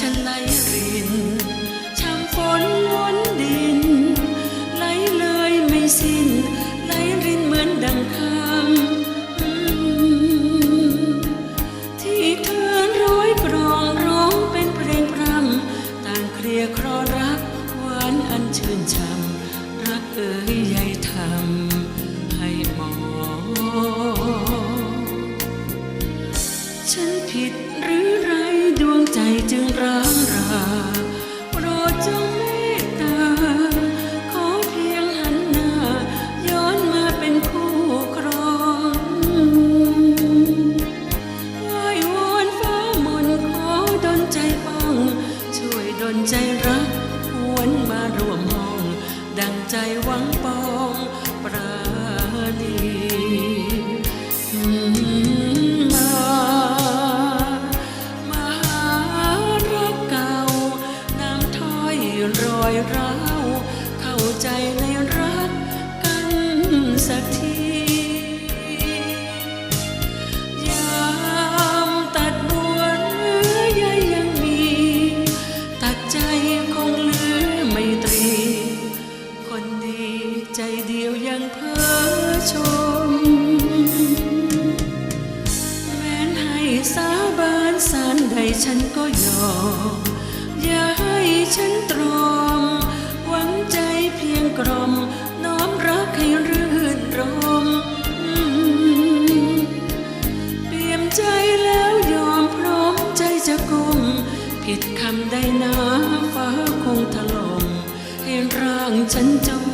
ฉันไหลรินช่ำฝนวนดิน ไหลเลยไม่สิ้น ไหลรินเหมือนดังคำที่เธอร้อยกรองร้องเป็นเพลงพรำต่างเคลียครอรักหวานอันชื่นช่ำรักเอ๋ยใหญ่ทำให้หมองฉันผิด ใจจึงร้างราโปรดจงเมตตา ขอเพียงหันหน้า ย้อนมาเป็นคู่ครองไหว้วอนฟ้ามนขอดนใจป้อง ช่วยดนใจรักหวนมารวมห้อง ดังใจหวังปอง ใจในรักกันสักทียามตัดบัวเนื้อใยยังมี ตัดใจคงเหลือไม่ตรี คนดีใจเดียวยังเพ้อชม แม้นให้สาบานสารใดฉันก็ยอมอย่าให้ฉันตรอ ผิดคำใดนะฟ้าคงถล่มให้ร่างฉันจม